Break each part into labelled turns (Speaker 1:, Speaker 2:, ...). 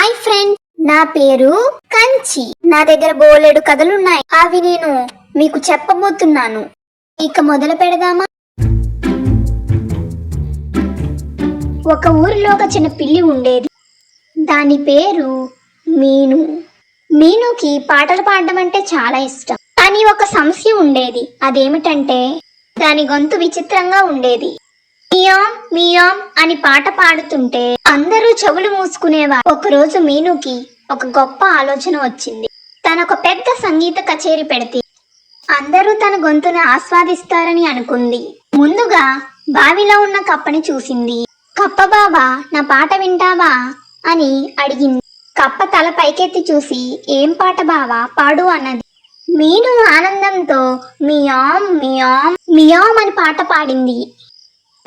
Speaker 1: Hi friend నా పేరు కంచి. నా దగ్గర బోలెడు కథలున్నాయి. అవి నేను మీకు చెప్పబోతున్నాను. ఇక మొదలు పెడదామా? ఒక ఊరిలో ఒక చిన్న పిల్లి ఉండేది. దాని పేరు మీను. మీనుకి పాటలు పాడడం అంటే చాలా ఇష్టం. కానీ ఒక సమస్య ఉండేది. అదేమిటంటే దాని గొంతు విచిత్రంగా ఉండేది. మియాం మియాం అని పాట పాడుతుంటే అందరూ చెవులు మూసుకునేవారు ఒకరోజు మీనుకి ఒక గొప్ప ఆలోచన వచ్చింది. తనొక ఒక పెద్ద సంగీత కచేరీ పెడితే అందరూ తన గొంతును ఆస్వాదిస్తారని అనుకుంది. ముందుగా బావిలో ఉన్న కప్పని చూసింది. కప్ప బాబా నా పాట వింటావా? అని అడిగింది. కప్ప తల పైకెత్తి చూసి ఏం పాట బావా పాడు అన్నది. మీను ఆనందంతో మియాం మియాం మియాం అని పాట పాడింది.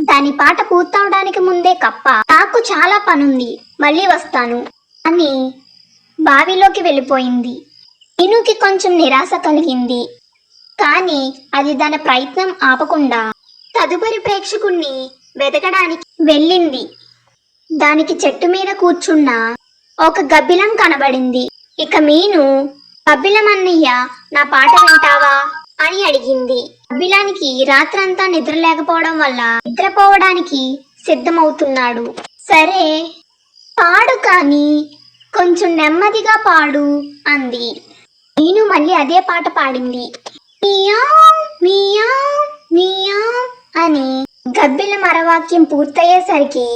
Speaker 1: దాని పాట పూర్తవడానికి ముందే కప్ప. నాకు చాలా పనుంది. మళ్ళీ వస్తాను. అని బావిలోకి వెళ్ళిపోయింది. ఇనుకి కొంచెం నిరాశ కలిగింది. కానీ అది దాని ప్రయత్నం ఆపకుండా తదుపరి ప్రేక్షకుణ్ణి వెతకడానికి వెళ్ళింది. దానికి చెట్టు మీద కూర్చున్న ఒక గబ్బిలం కనబడింది. ఇక మీను గబ్బిలం అన్నయ్య నా పాట వింటావా? అని అడిగింది. గబ్బిలానికి రాత్రంతా నిద్ర లేకపోవడం వల్ల నిద్రపోవడానికి సిద్ధమవుతున్నాడు. సరే పాడు కానీ కొంచెం నెమ్మదిగా పాడు అంది. నేను మళ్ళీ అదే పాట పాడింది. అని గబ్బిల మరవాక్యం పూర్తయ్యేసరికి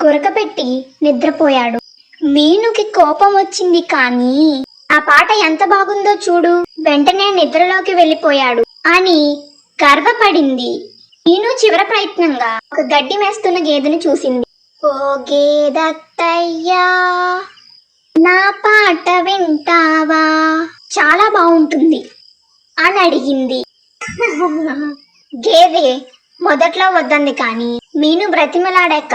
Speaker 1: కురకపెట్టి నిద్రపోయాడు. మీనుకి కోపం వచ్చింది కానీ ఆ పాట ఎంత బాగుందో చూడు. వెంటనే నిద్రలోకి వెళ్ళిపోయాడు. అని గర్వపడింది. నేను చివర ప్రయత్నంగా ఒక గడ్డి మేస్తున్న గేదెను చూసింది. ఓ గేదత్తయ్యా నా పాట వింటావా? చాలా బాగుంటుంది అని అడిగింది. గేదె మొదట్లో వద్దంది కానీ మీను బ్రతిమలాడాక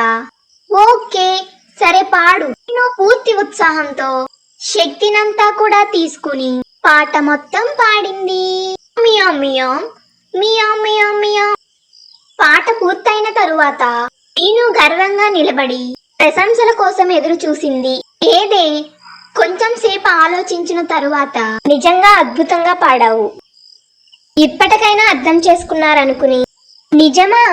Speaker 1: ఓకే సరే పాడు. నేను పూర్తి ఉత్సాహంతో శక్తినంతా కూడా తీసుకుని పాట మొత్తం పాడింది. మియా మియా మియా మియా మియా. పాట పూర్తయిన తరువాత నేను గర్వంగా నిలబడి ప్రశంసల కోసం ఎదురు చూసింది. ఏదే? కొంచెం సేపు ఆలోచించిన తరువాత నిజంగా అద్భుతంగా పాడావు. ఇప్పటికైనా అర్థం చేసుకున్నారనుకుని నిజమా?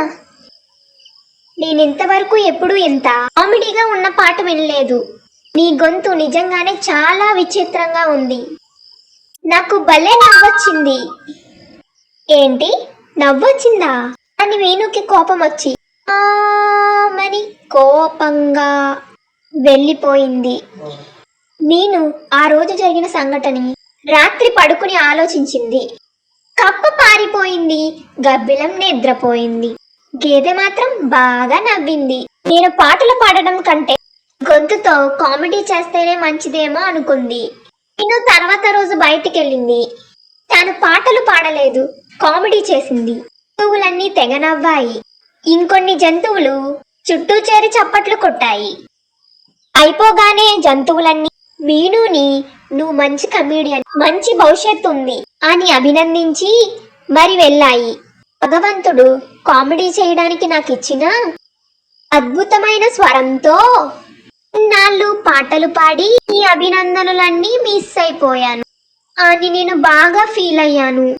Speaker 1: నేనింతవరకు ఎప్పుడూ ఇంత కామెడీగా ఉన్న పాట వినలేదు. నీ గొంతు నిజంగానే చాలా విచిత్రంగా ఉంది. నాకు భలే నవ్వొచ్చింది. ఏంటి? నవ్వొచ్చిందా? అని వేణుకి కోపం వచ్చి ఆమని కోపంగా వెళ్ళిపోయింది. నేను ఆ రోజు జరిగిన సంఘటనని రాత్రి పడుకుని ఆలోచించింది. కప్ప పారిపోయింది గబ్బిలం నిద్రపోయింది. గేదె మాత్రం బాగా నవ్వింది. నేను పాటలు పాడడం కంటే గొంతుతో కామెడీ చేస్తేనే మంచిదేమో అనుకుంది. నేను తర్వాత రోజు బయటికి వెళ్ళింది తాను పాటలు పాడలేదు కామెడీ చేసింది. జంతువులన్నీ తెగ నవ్వాయి ఇంకొన్ని జంతువులు చుట్టూ చేరి చప్పట్లు కొట్టాయి. అయిపోగానే జంతువులన్నీ మీనుని నువ్వు మంచి కమీడియన్ మంచి భవిష్యత్తు ఉంది అని అభినందించి మరి వెళ్ళాయి. భగవంతుడు కామెడీ చేయడానికి నాకు ఇచ్చిన అద్భుతమైన స్వరంతో ఇన్నాళ్ళు పాటలు పాడి ఈ అభినందనలన్నీ మిస్ అయిపోయాను. అని నేను బాగా ఫీల్ అయ్యాను.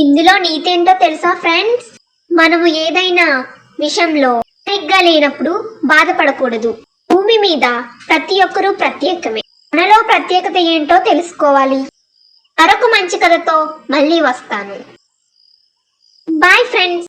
Speaker 1: ఇందులో నీతేంటో తెలుసా ఫ్రెండ్స్? మనము ఏదైనా విషయంలో సరిగ్గా లేనప్పుడు బాధపడకూడదు. భూమి మీద ప్రతి ఒక్కరూ ప్రత్యేకమే. మనలో ప్రత్యేకత ఏంటో తెలుసుకోవాలి. మరొక మంచి కథతో మళ్ళీ వస్తాను. Bye friends